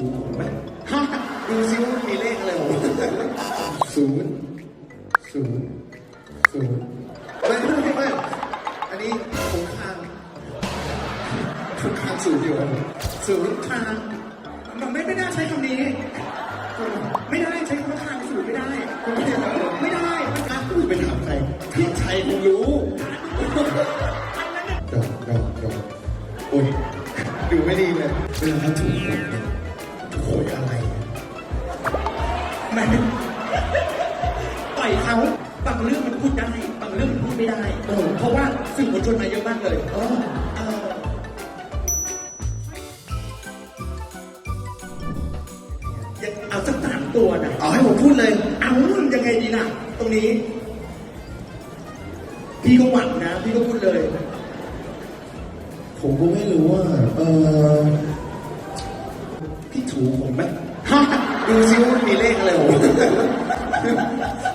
ถูผมไหมดูซิว่ามีเลขอะไรผมศูนย์ศูนย์ศูนย์ไม่ไม่ไม่อันนี้ผมคางผมคางศูนย์อยู่ศูนย์คางมันไม่ไม่น่าใช้คำนี้ ไม่ได้ใช้คำว่าทางสูตรไม่ได้คุณไม่ได้เหรอไม่ได้อะคุณไปถามใครพี่ชัยคงรู้ดอกดอกดอกโอ้ยดูไม่ดีเลยเวลาเขาถูกเนี่ย โหยอะไรไม่ปล่อยเขาบางเรื่องมันพูดได้ บางเรื่องมันพูดไม่ได้เพราะว่าสื่อมวลชนมาเยอะมากเลยอ๋อเออยังเอาสักสามตัวนะเอาให้ผมพูดเลย เอายังไงดีนะตรงนี้ พี่ก็หวังนะ พี่ก็พูดเลย ผมก็ไม่รู้ว่า เออพี่ ถูผมไหมดูซิว่ามีเลขอะไรผม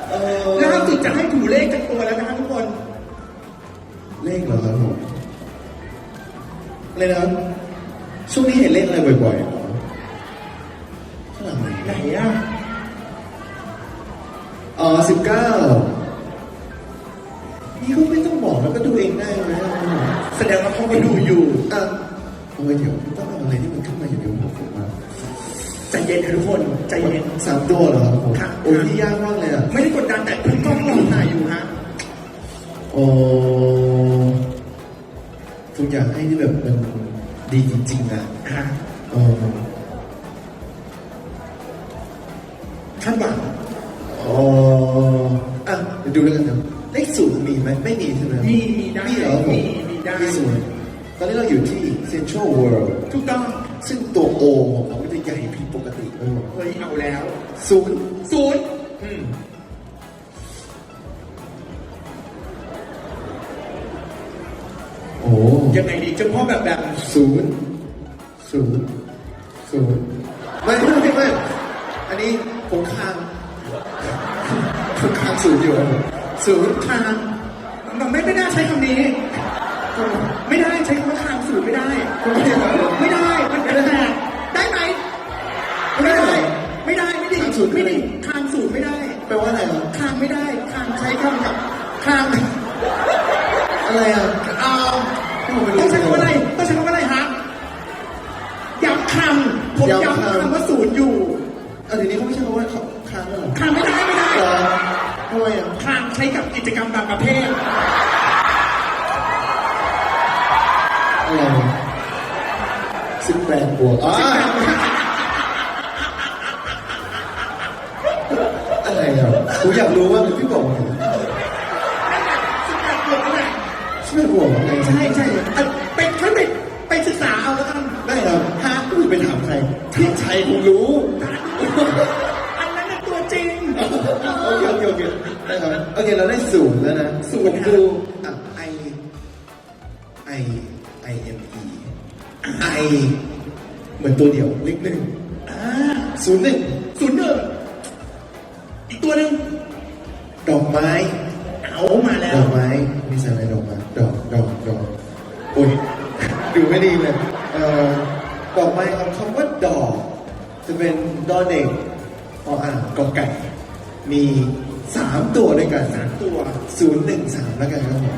เออแล้วสุดจะให้ถูเลขจากตัวแล้วนะคะทุกคน เลขเหรอครับผมอะไรนะครับช่วงนี้เห็นเลขอะไรบ่อยๆเหรอข้างหลังไหนไหนอะอ๋อสิบเก้านี่ก็ไม่ต้องบอกแล้วก็ดูเองได้ไหมแสดงว่าเขาก็ดูอยู่อะโอ้ยเดี๋ยวต้องเอาอะไรที่ เย็นนะทุกคนใจเย็น สามตัวเหรอครับผมครับโอ้ยนี่ยากมากเลยอะไม่ได้กดดันแต่คุณกล้องรอถ่ายอยู่ฮะโอ้ทุกอย่างให้ที่แบบมันดีจริงๆอะฮะเออคาดหวังอ๋ออะเดี๋ยวดูแล้วกันครับเลขศูนย์มีไหมไม่มีใช่ไหมมีมีได้มีเหรอผมมีมีได้ มีศูนย์ตอนนี้เราอยู่ที่ Central World ถูกต้อง ซึ่งตัวโอของเขา ติเออ เฮ้ยเอาแล้วศูนย์ศูนย์อืมโอ้ยังไงดีเจ้าพ่อแบบแบบศูนย์ศูนย์ศูนย์ไม่ไม่ไม่ไม่อันนี้ผมคางผมคางศูนย์อยู่ครับผมศูนย์ทาง ได้ไม่ดีทางสูตรไม่ไม่ได้ดีทางสูตรไม่ได้แปลว่าอะไรครับคางไม่ได้คางใช้คำกับคางอะไรอะอ่าให้ผมไปดูต้องใช้คำว่าอะไรต้องใช้คำว่าอะไรฮะย้ำคำผมย้ำย้ำคำคำว่าศูนย์อยู่อะเดี๋ยวนี้เขาไม่ใช่คำว่าเขาคางแล้วเหรอคางไม่ได้ไม่ได้เหรอทำไมอะคางใช้กับกิจกรรมบางประเภทอะไรสิบแปดบวกอ่าอะ ไรอะผมอยากรู้ว่าพี่บอกว่าสิบแปดบวกอะไรใช่ใช่เอ่อไปค่อยไปไปศึกษาเอาแล้วกันได้ครับฮะคุณไปถามใครพี่ชัยคงรู้อันนั้นน่ะตัวจริงโอเคโอเคโอเคได้ครับโอเคเราได้ศูนย์แล้วนะศูนย์ผมดูอะ I I I M E I เหมือนตัวเดียวเลขหนึ่งอ่าศูนย์หนึ่งศูนย์หนึ่งอีก ตัวหนึ่งดอกไม้ เอามาแล้ดว อกไม้มีสารอะไรดอกไม้ดอกดอกดอกโอ้ย ดูไม่ดีเลยเอ่อดอกไม้เอาคำว่าดอก จะเป็นดอเด็กออ่างกอไก่ มีสามตัวด้วยกันสามตัวศูนย์หนึ่งสามแล้วกันครับผม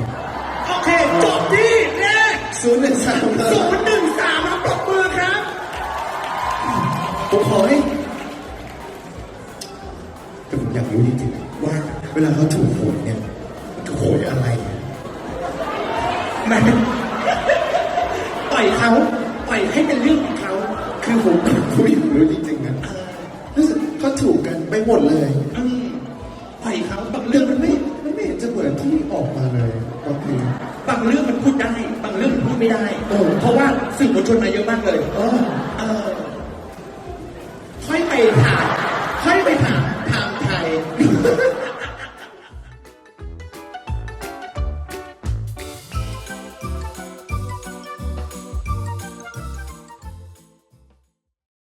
โอเค จบที่แรกศูนย์หนึ่งสามศูนย์หนึ่งสามครับปรบมือครับ ผมขอให้แต่ผมอยาก รู้จริงๆว่าเวลาเขาถูกหวยเนี่ยถูกหวยอะไรแหม่ปล่อยเขาปล่อยให้เป็นเรื่องของเขาคือผมผมอยากรู้จริงๆนะรู้สึกเขาถูกกันไปหมดเลยอืมปล่อยเขาบางเรื่เรื่อองงมัมันนไม่ไม่มันไม่เห็นจะเหมือนที่ออกมาเลยบางทีบางเรื่องมันพูดได้ บางเรื่องมันพูดไม่ได้เออเพราะว่าสื่อมวลชนมาเยอะมากเลยอ๋อ